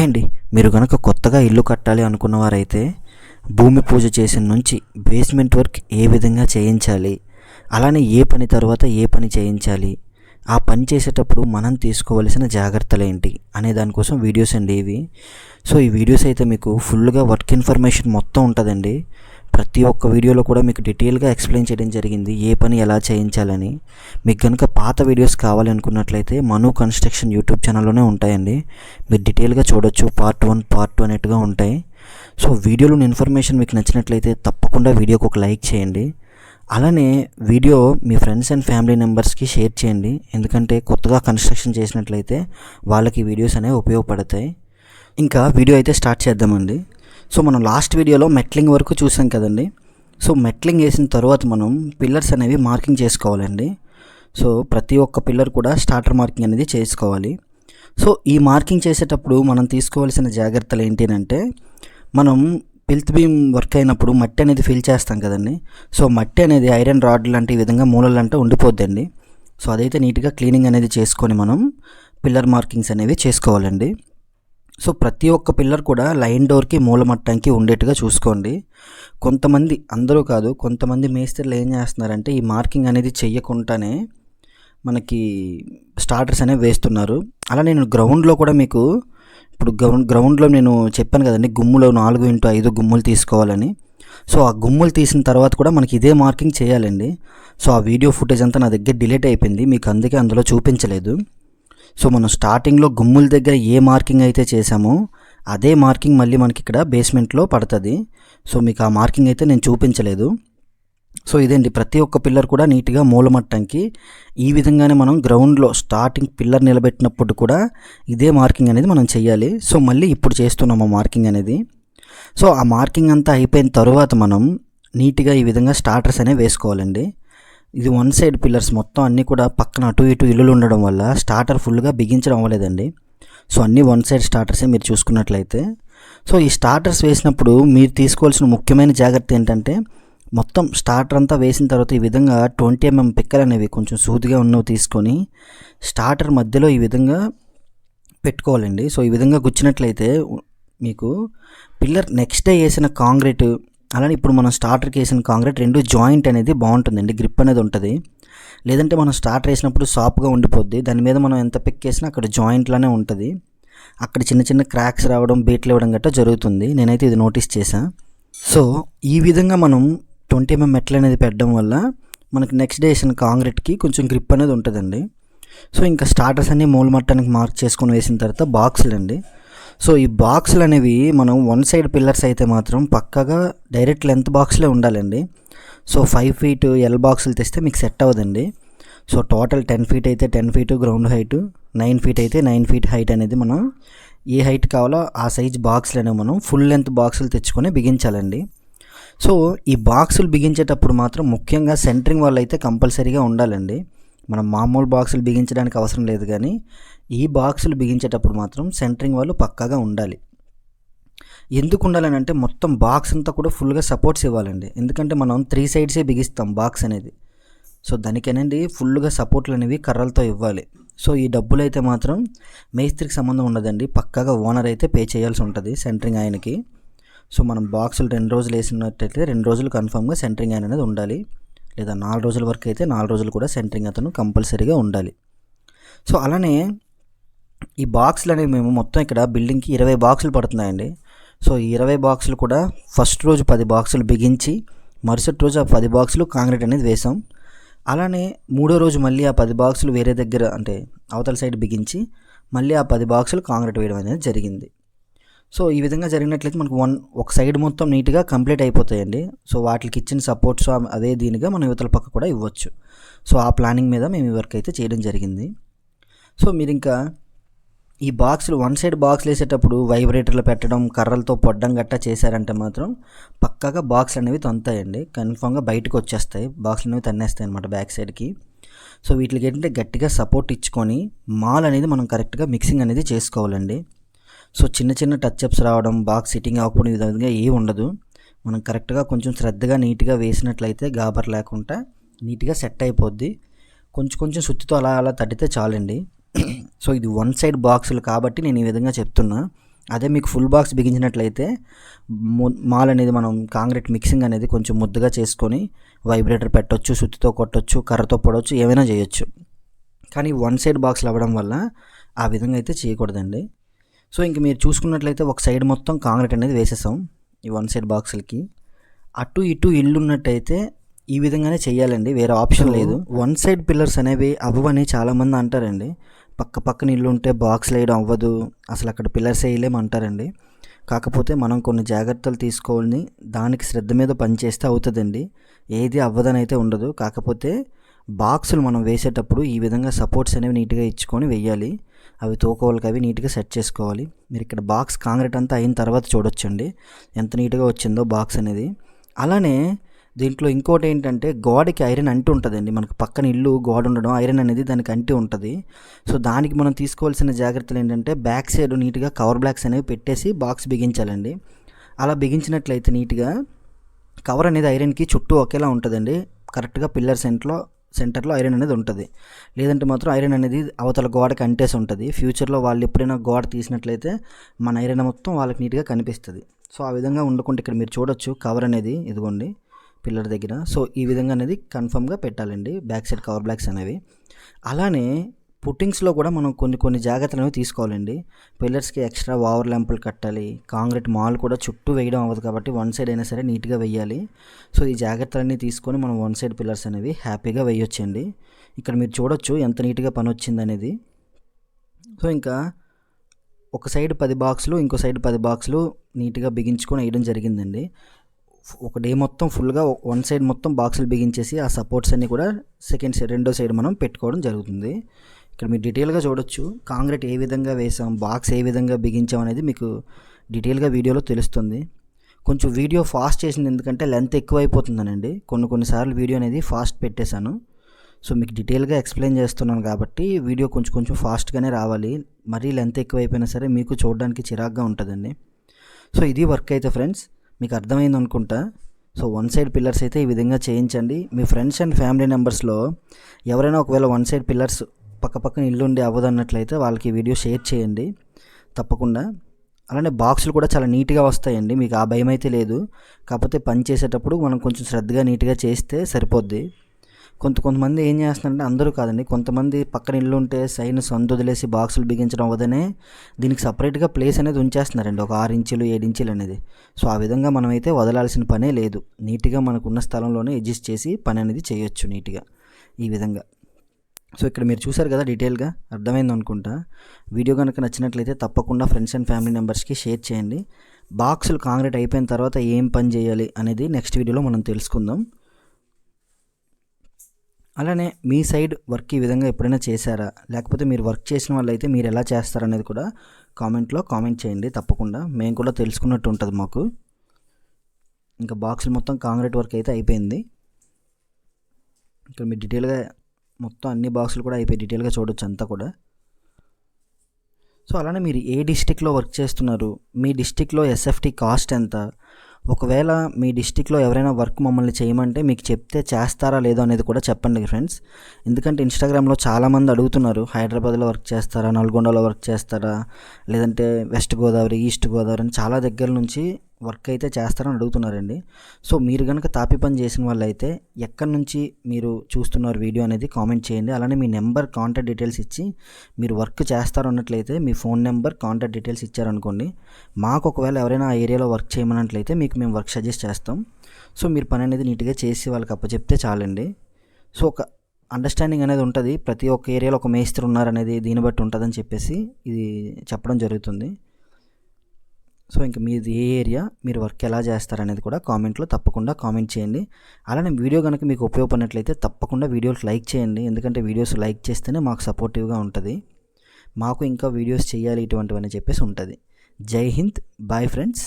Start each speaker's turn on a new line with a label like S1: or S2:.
S1: Hi అండి మీరు కనుక కొత్తగా ఇల్లు కట్టాలి అనుకున్నవారైతే భూమి పూజ చేసిన నుంచి బేస్మెంట్ వర్క్ ఏ విధంగా చేయించాలి అలానే ఏ పని తర్వాత ఏ పని చేయించాలి ఆ పని చేసేటప్పుడు మనం తీసుకోవలసిన జాగ్రత్తలు ఏంటి అనే దానికోసం వీడియోస్ అండి ఇవి. సో ఈ వీడియోస్ అయితే మీకు ఫుల్గా వర్క్ ఇన్ఫర్మేషన్ మొత్తం ఉంటుందండి. ప్రతి ఒక్క వీడియోలో కూడా మీకు డీటెయిల్గా ఎక్స్ప్లెయిన్ చేయడం జరిగింది. ఏ పని ఎలా చేయించాలని. మీకు కనుక పాత వీడియోస్ కావాలనుకున్నట్లయితే మను కన్స్ట్రక్షన్ యూట్యూబ్ ఛానల్లోనే ఉంటాయండి. మీరు డీటెయిల్గా చూడొచ్చు. పార్ట్ వన్ పార్ట్ టూ అనేట్టుగా ఉంటాయి. సో వీడియోలోని ఇన్ఫర్మేషన్ మీకు నచ్చినట్లయితే తప్పకుండా వీడియోకి ఒక లైక్ చేయండి. అలానే వీడియో మీ ఫ్రెండ్స్ అండ్ ఫ్యామిలీ మెంబర్స్కి షేర్ చేయండి. ఎందుకంటే కొత్తగా కన్స్ట్రక్షన్ చేసినట్లయితే వాళ్ళకి వీడియోస్ అనేవి ఉపయోగపడతాయి. ఇంకా వీడియో అయితే స్టార్ట్ చేద్దామండి. సో మనం లాస్ట్ వీడియోలో మెట్లింగ్ వరకు చూసాం కదండి. సో మెట్లింగ్ వేసిన తర్వాత మనం పిల్లర్స్ అనేవి మార్కింగ్ చేసుకోవాలండి. సో ప్రతి ఒక్క పిల్లర్ కూడా స్టార్టర్ మార్కింగ్ అనేది చేసుకోవాలి. సో ఈ మార్కింగ్ చేసేటప్పుడు మనం తీసుకోవాల్సిన జాగ్రత్తలు ఏంటంటే మనం పిల్త్ బీమ్ వర్క్ అయినప్పుడు మట్టి అనేది ఫిల్ చేస్తాం కదండి. సో మట్టి అనేది ఐరన్ రాడ్ లాంటి విధంగా మూలలంటే ఉండిపోద్దండి. సో అదైతే నీట్గా క్లీనింగ్ అనేది చేసుకొని మనం పిల్లర్ మార్కింగ్స్ అనేవి చేసుకోవాలండి. సో ప్రతి ఒక్క పిల్లర్ కూడా లైన్ డోర్కి మూలమట్టానికి ఉండేట్టుగా చూసుకోండి. కొంతమంది అందరూ కాదు కొంతమంది మేస్త్రీలు ఏం చేస్తున్నారంటే ఈ మార్కింగ్ అనేది చెయ్యకుండానే మనకి స్టార్టర్స్ అనేవి వేస్తున్నారు. అలా నేను గ్రౌండ్లో కూడా మీకు ఇప్పుడు గ్రౌండ్ గ్రౌండ్లో నేను చెప్పాను కదండి గుమ్ములో నాలుగు ఇంటూ ఐదు గుమ్ములు తీసుకోవాలని. సో ఆ గుమ్ములు తీసిన తర్వాత కూడా మనకి ఇదే మార్కింగ్ చేయాలండి. సో ఆ వీడియో ఫుటేజ్ అంతా నా దగ్గర డిలీట్ అయిపోయింది మీకు అందుకే అందులో చూపించలేదు. సో మనం స్టార్టింగ్లో గుమ్ముల దగ్గర ఏ మార్కింగ్ అయితే చేసామో అదే మార్కింగ్ మళ్ళీ మనకి ఇక్కడ బేస్మెంట్లో పడుతుంది. సో మీకు ఆ మార్కింగ్ అయితే నేను చూపించలేదు. సో ఇదేంటి ప్రతి ఒక్క పిల్లర్ కూడా నీట్గా మూలమట్టంకి ఈ విధంగానే మనం గ్రౌండ్లో స్టార్టింగ్ పిల్లర్ నిలబెట్టినప్పుడు కూడా ఇదే మార్కింగ్ అనేది మనం చేయాలి సో మళ్ళీ ఇప్పుడు చేస్తున్నాము మార్కింగ్ అనేది. సో ఆ మార్కింగ్ అంతా అయిపోయిన తర్వాత మనం నీట్గా ఈ విధంగా స్టార్టర్స్ అనేవి వేసుకోవాలండి. ఇది వన్ సైడ్ పిల్లర్స్ మొత్తం అన్నీ కూడా పక్కన అటు ఇటు ఇల్లులు ఉండడం వల్ల స్టార్టర్ ఫుల్గా బిగించడం అవ్వలేదండి. సో అన్నీ వన్ సైడ్ స్టార్టర్సే మీరు చూసుకున్నట్లయితే. సో ఈ స్టార్టర్స్ వేసినప్పుడు మీరు తీసుకోవాల్సిన ముఖ్యమైన జాగ్రత్త ఏంటంటే మొత్తం స్టార్టర్ అంతా వేసిన తర్వాత ఈ విధంగా ట్వంటీ ఎంఎం పిక్కలు అనేవి కొంచెం సూదిగా ఉన్నవి తీసుకొని స్టార్టర్ మధ్యలో ఈ విధంగా పెట్టుకోవాలండి. సో ఈ విధంగా గుచ్చినట్లయితే మీకు పిల్లర్ నెక్స్ట్ డే వేసిన కాంక్రీట్ అలానే ఇప్పుడు మనం స్టార్టర్కి వేసిన కాంక్రీట్ రెండు జాయింట్ అనేది బాగుంటుందండి గ్రిప్ అనేది ఉంటుంది. లేదంటే మనం స్టార్టర్ వేసినప్పుడు సాఫ్ట్గా ఉండిపోద్ది. దాని మీద మనం ఎంత పిక్ వేసినా అక్కడ జాయింట్లానే ఉంటుంది. అక్కడ చిన్న చిన్న క్రాక్స్ రావడం బీట్లు ఇవ్వడం గట్రా జరుగుతుంది. నేనైతే ఇది నోటీస్ చేశా. సో ఈ విధంగా మనం ట్వంటీ ఎంఎం మెట్లు అనేది పెట్టడం వల్ల మనకి నెక్స్ట్ డే వేసిన కాంక్రీట్కి కొంచెం గ్రిప్ అనేది ఉంటుందండి. సో ఇంకా స్టార్టర్స్ అన్ని మూల మట్టానికి మార్క్ చేసుకొని వేసిన తర్వాత బాక్సులు అండి సో ఈ బాక్సులు అనేవి మనం వన్ సైడ్ పిల్లర్స్ అయితే మాత్రం పక్కగా డైరెక్ట్ లెంత్ బాక్స్లే ఉండాలండి. సో ఫైవ్ ఫీట్ ఎల్ బాక్సులు తెస్తే మీకు సెట్ అవ్వదండి. సో టోటల్ టెన్ ఫీట్ అయితే ten feet ground height nine feet అయితే నైన్ ఫీట్ హైట్ అనేది మనం ఏ హైట్ కావాలో ఆ సైజ్ బాక్సులు అనేవి మనం ఫుల్ లెంత్ బాక్సులు తెచ్చుకొని బిగించాలండి. సో ఈ బాక్సులు బిగించేటప్పుడు మాత్రం ముఖ్యంగా సెంటరింగ్ వాళ్ళు అయితే కంపల్సరీగా ఉండాలండి. మనం మామూలు బాక్సులు బిగించడానికి అవసరం లేదు కానీ ఈ బాక్సులు బిగించేటప్పుడు మాత్రం సెంటరింగ్ వాళ్ళు పక్కాగా ఉండాలి. ఎందుకు ఉండాలని అంటే మొత్తం బాక్స్ అంతా కూడా ఫుల్గా సపోర్ట్స్ ఇవ్వాలండి. ఎందుకంటే మనం త్రీ సైడ్సే బిగిస్తాం బాక్స్ అనేది. సో దానికేనండి ఫుల్గా సపోర్ట్లు అనేవి కర్రలతో ఇవ్వాలి. సో ఈ డబ్బులు అయితే మాత్రం మేస్త్రికి సంబంధం ఉండదండి. పక్కాగా ఓనర్ అయితే పే చేయాల్సి ఉంటుంది సెంటరింగ్ ఆయనకి. సో మనం బాక్సులు రెండు రోజులు వేసినట్టయితే రెండు రోజులు కన్ఫామ్గా సెంటరింగ్ ఆయన అనేది ఉండాలి. లేదా నాలుగు రోజుల వరకు అయితే నాలుగు రోజులు కూడా సెంటరింగ్ అతను కంపల్సరీగా ఉండాలి. సో అలానే ఈ బాక్సులు అనేవి మేము మొత్తం ఇక్కడ బిల్డింగ్కి ఇరవై బాక్సులు పడుతున్నాయండి. సో ఈ ఇరవై బాక్సులు కూడా ఫస్ట్ రోజు పది బాక్సులు బిగించి మరుసటి రోజు ఆ పది బాక్సులు కాంక్రీట్ అనేది వేసాం. అలానే మూడో రోజు మళ్ళీ ఆ పది బాక్సులు వేరే దగ్గర అంటే అవతల సైడ్ బిగించి మళ్ళీ ఆ పది బాక్సులు కాంక్రీట్ వేయడం అనేది జరిగింది. సో ఈ విధంగా జరిగినట్లయితే మనకు వన్ ఒక సైడ్ మొత్తం నీట్గా కంప్లీట్ అయిపోతాయండి. సో వాటికి ఇచ్చిన సపోర్ట్స్ అదే దీనిగా మనం యువతల పక్క కూడా ఇవ్వచ్చు. సో ఆ ప్లానింగ్ మీద మేము ఈ వర్క్ అయితే చేయడం జరిగింది. సో మీరు ఇంకా ఈ బాక్సులు వన్ సైడ్ బాక్స్ వేసేటప్పుడు వైబ్రేటర్లు పెట్టడం కర్రలతో పొడ్డం గట్టా చేశారంటే మాత్రం పక్కాగా బాక్సులు అనేవి తొంతాయండి. కన్ఫామ్గా బయటకు వచ్చేస్తాయి. బాక్స్ అనేవి తన్నేస్తాయి అనమాట బ్యాక్ సైడ్కి. సో వీటికి ఏంటంటే గట్టిగా సపోర్ట్ ఇచ్చుకొని మాల్ అనేది మనం కరెక్ట్గా మిక్సింగ్ అనేది చేసుకోవాలండి. సో చిన్న చిన్న టచ్అప్స్ రావడం బాక్స్ సిట్టింగ్ అవ్వకపోవడం విధంగా ఏ ఉండదు. మనం కరెక్ట్గా కొంచెం శ్రద్ధగా నీట్గా వేసినట్లయితే గాబర్ లేకుండా నీట్గా సెట్ అయిపోద్ది. కొంచెం కొంచెం సుత్తితో అలా అలా తట్టితే చాలండి. సో ఇది వన్ సైడ్ బాక్సులు కాబట్టి నేను ఈ విధంగా చెప్తున్నా. అదే మీకు ఫుల్ బాక్స్ బిగించినట్లయితే మాల్ అనేది మనం కాంక్రీట్ మిక్సింగ్ అనేది కొంచెం ముద్దగా చేసుకొని వైబ్రేటర్ పెట్టొచ్చు సుత్తితో కొట్టొచ్చు కర్రతో పొడవచ్చు ఏమైనా చేయొచ్చు. కానీ వన్ సైడ్ బాక్స్లు అవ్వడం వల్ల ఆ విధంగా అయితే చేయకూడదండి. సో ఇంక మీరు చూసుకున్నట్లయితే ఒక సైడ్ మొత్తం కాంక్రీట్ అనేది వేసేసాం ఈ వన్ సైడ్ బాక్సులకి. అటు ఇటు ఇల్లు ఉన్నట్టయితే ఈ విధంగానే చేయాలండి వేరే ఆప్షన్ లేదు. వన్ సైడ్ పిల్లర్స్ అనేవి అవ్వని చాలామంది అంటారండి. పక్క పక్కన ఇల్లు ఉంటే బాక్స్ వేయడం అవ్వదు అసలు అక్కడ పిల్లర్స్ వేయలేము అంటారండి. కాకపోతే మనం కొన్ని జాగ్రత్తలు తీసుకోవాలని దానికి శ్రద్ధ మీద పనిచేస్తే అవుతుందండి. ఏది అవ్వదని అయితే ఉండదు. కాకపోతే బాక్సులు మనం వేసేటప్పుడు ఈ విధంగా సపోర్ట్స్ అనేవి నీట్గా ఇచ్చుకొని వెయ్యాలి అవి తోకోవాలికి అవి నీట్గా సెట్ చేసుకోవాలి. మీరు ఇక్కడ బాక్స్ కాంక్రీట్ అంతా అయిన తర్వాత చూడొచ్చండి. ఎంత నీట్గా వచ్చిందో బాక్స్ అనేది. అలానే దీంట్లో ఇంకోటి ఏంటంటే గోడకి ఐరన్ అంటి ఉంటుందండి. మనకు పక్కన ఇల్లు గోడ ఉండడం ఐరన్ అనేది దానికి అంటి ఉంటుంది. సో దానికి మనం తీసుకోవాల్సిన జాగ్రత్తలు ఏంటంటే బ్యాక్ సైడ్ నీట్గా కవర్ బ్లాక్స్ అనేవి పెట్టేసి బాక్స్ బిగించాలండి. అలా బిగించినట్లయితే నీట్గా కవర్ అనేది ఐరన్కి చుట్టూ ఒకేలా ఉంటుందండి. కరెక్ట్గా పిల్లర్ సెంట్లో సెంటర్లో ఐరన్ అనేది ఉంటుంది. లేదంటే మాత్రం ఐరన్ అనేది అవతల గోడకి అంటేసి ఉంటుంది. ఫ్యూచర్లో వాళ్ళు ఎప్పుడైనా గోడ తీసినట్లయితే మన ఐరన్ మొత్తం వాళ్ళకి నీట్గా కనిపిస్తుంది. సో ఆ విధంగా ఉండకుండా ఇక్కడ మీరు చూడొచ్చు కవర్ అనేది ఇదిగోండి పిల్లర్ దగ్గర. సో ఈ విధంగా అనేది కన్ఫర్మ్గా పెట్టాలండి. బ్యాక్ సైడ్ కవర్ బ్లాక్స్ అనేవి. అలానే పుట్టింగ్స్లో కూడా మనం కొన్ని కొన్ని జాగ్రత్తలు అనేవి తీసుకోవాలండి. పిల్లర్స్కి ఎక్స్ట్రా ఓవర్ ల్యాంపులు కట్టాలి. కాంక్రీట్ మాల్ కూడా చుట్టూ వేయడం అవ్వదు కాబట్టి వన్ సైడ్ అయినా సరే నీట్గా వేయాలి. సో ఈ జాగ్రత్తలన్నీ తీసుకొని మనం వన్ సైడ్ పిల్లర్స్ అనేవి హ్యాపీగా వేయొచ్చండి. ఇక్కడ మీరు చూడొచ్చు ఎంత నీట్గా పని వచ్చింది అనేది. సో ఇంకా ఒక సైడ్ పది బాక్సులు ఇంకో సైడ్ పది బాక్సులు నీట్గా బిగించుకొని వేయడం జరిగిందండి. ఒక డే మొత్తం ఫుల్గా వన్ సైడ్ మొత్తం బాక్సులు బిగించేసి ఆ సపోర్ట్స్ అన్నీ కూడా సెకండ్ సైడ్ రెండో సైడ్ మనం పెట్టుకోవడం జరుగుతుంది. ఇక్కడ మీరు డీటెయిల్గా చూడొచ్చు. కాంక్రీట్ ఏ విధంగా వేసాం బాక్స్ ఏ విధంగా బిగించాం అనేది మీకు డీటెయిల్గా వీడియోలో తెలుస్తుంది. కొంచెం వీడియో ఫాస్ట్ చేసింది ఎందుకంటే లెంత్ ఎక్కువ అయిపోతుందనండి కొన్ని కొన్నిసార్లు వీడియో అనేది ఫాస్ట్ పెట్టేశాను. సో మీకు డీటెయిల్గా ఎక్స్ప్లెయిన్ చేస్తున్నాను కాబట్టి వీడియో కొంచెం కొంచెం ఫాస్ట్గానే రావాలి. మరీ లెంత్ ఎక్కువ అయిపోయినా సరే మీకు చూడడానికి చిరాగ్గా ఉంటుందండి. సో ఇది వర్క్ అయితే ఫ్రెండ్స్ మీకు అర్థమైంది అనుకుంటా. సో వన్ సైడ్ పిల్లర్స్ అయితే ఈ విధంగా చేయించండి. మీ ఫ్రెండ్స్ అండ్ ఫ్యామిలీ మెంబర్స్లో ఎవరైనా ఒకవేళ వన్ సైడ్ పిల్లర్స్ పక్కపక్కన ఇల్లు ఉండి అవ్వదన్నట్లయితే వాళ్ళకి వీడియో షేర్ చేయండి. తప్పకుండా. అలానే బాక్సులు కూడా చాలా నీట్గా వస్తాయండి. మీకు ఆ భయం అయితే లేదు. కాకపోతే పని చేసేటప్పుడు మనం కొంచెం శ్రద్ధగా నీట్గా చేస్తే సరిపోద్ది. కొంత కొంతమంది ఏం చేస్తున్నారంటే అందరూ కాదండి. కొంతమంది పక్కన ఇల్లు ఉంటే సైన్ సందు వదిలేసి బాక్సులు బిగించడం అవ్వదనే దీనికి సపరేట్గా ప్లేస్ అనేది ఉంచేస్తున్నారండి. ఒక ఆరు ఇంచులు ఏడు ఇంచులు అనేది. సో ఆ విధంగా మనం అయితే వదలాల్సిన పనే లేదు. నీట్గా మనకున్న స్థలంలోనే అడ్జస్ట్ చేసి పని అనేది చేయొచ్చు నీట్గా. ఈ విధంగా. సో ఇక్కడ మీరు చూసారు కదా డీటెయిల్గా అర్థమైంది అనుకుంటా. వీడియో కనుక నచ్చినట్లయితే తప్పకుండా ఫ్రెండ్స్ అండ్ ఫ్యామిలీ మెంబర్స్కి షేర్ చేయండి. బాక్సులు కాంక్రీట్ అయిపోయిన తర్వాత ఏం పని చేయాలి అనేది నెక్స్ట్ వీడియోలో మనం తెలుసుకుందాం. అలానే మీ సైడ్ వర్క్ ఈ విధంగా ఎప్పుడైనా చేశారా? లేకపోతే మీరు వర్క్ చేసిన వాళ్ళు అయితే మీరు ఎలా చేస్తారనేది కూడా కామెంట్లో కామెంట్ చేయండి. తప్పకుండా. మేము కూడా తెలుసుకున్నట్టు ఉంటుంది మాకు. ఇంకా బాక్సులు మొత్తం కాంక్రీట్ వర్క్ అయితే అయిపోయింది. ఇక్కడ మీరు డీటెయిల్గా మొత్తం అన్ని బాక్సులు కూడా అయిపోయి డీటెయిల్గా చూడొచ్చు అంతా కూడా. సో అలానే మీరు ఏ డిస్టిక్లో వర్క్ చేస్తున్నారు? మీ డిస్టిక్లో ఎస్ఎఫ్టీ కాస్ట్ ఎంత? ఒకవేళ మీ డిస్టిక్లో ఎవరైనా వర్క్ మమ్మల్ని చేయమంటే మీకు చెప్తే చేస్తారా లేదో అనేది కూడా చెప్పండి ఫ్రెండ్స్. ఎందుకంటే ఇన్స్టాగ్రామ్లో చాలామంది అడుగుతున్నారు హైదరాబాద్లో వర్క్ చేస్తారా నల్గొండలో వర్క్ చేస్తారా లేదంటే వెస్ట్ గోదావరి ఈస్ట్ గోదావరి అని చాలా దగ్గర నుంచి వర్క్ అయితే చేస్తారని అడుగుతున్నారండి. సో మీరు కనుక తాపి పని చేసిన వాళ్ళైతే ఎక్కడి నుంచి మీరు చూస్తున్నారు వీడియో అనేది కామెంట్ చేయండి. అలానే మీ నెంబర్ కాంటాక్ట్ డీటెయిల్స్ ఇచ్చి మీరు వర్క్ చేస్తారన్నట్లయితే మీ ఫోన్ నెంబర్ కాంటాక్ట్ డీటెయిల్స్ ఇచ్చారనుకోండి మాకు ఒకవేళ ఎవరైనా ఆ ఏరియాలో వర్క్ చేయమన్నట్లయితే మీకు మేము వర్క్ సజెస్ట్ చేస్తాం. సో మీరు పని అనేది నీట్గా చేసి వాళ్ళకి అప్పచెప్తే చాలండి. సో ఒక అండర్స్టాండింగ్ అనేది ఉంటుంది. ప్రతి ఒక్క ఏరియాలో ఒక మేస్త్రి ఉన్నారనేది దీన్ని బట్టి ఉంటుందని చెప్పేసి ఇది చెప్పడం జరుగుతుంది. సో ఇంకా మీది ఏ ఏరియా మీరు వర్క్ ఎలా చేస్తారనేది కూడా కామెంట్లో తప్పకుండా కామెంట్ చేయండి. అలానే వీడియో కనుక మీకు ఉపయోగపడినట్లయితే తప్పకుండా వీడియోస్ లైక్ చేయండి. ఎందుకంటే వీడియోస్ లైక్ చేస్తేనే మాకు సపోర్టివ్గా ఉంటుంది. మాకు ఇంకా వీడియోస్ చేయాలి ఇటువంటివని చెప్పేసి ఉంటుంది. జై హింద్. Bye friends.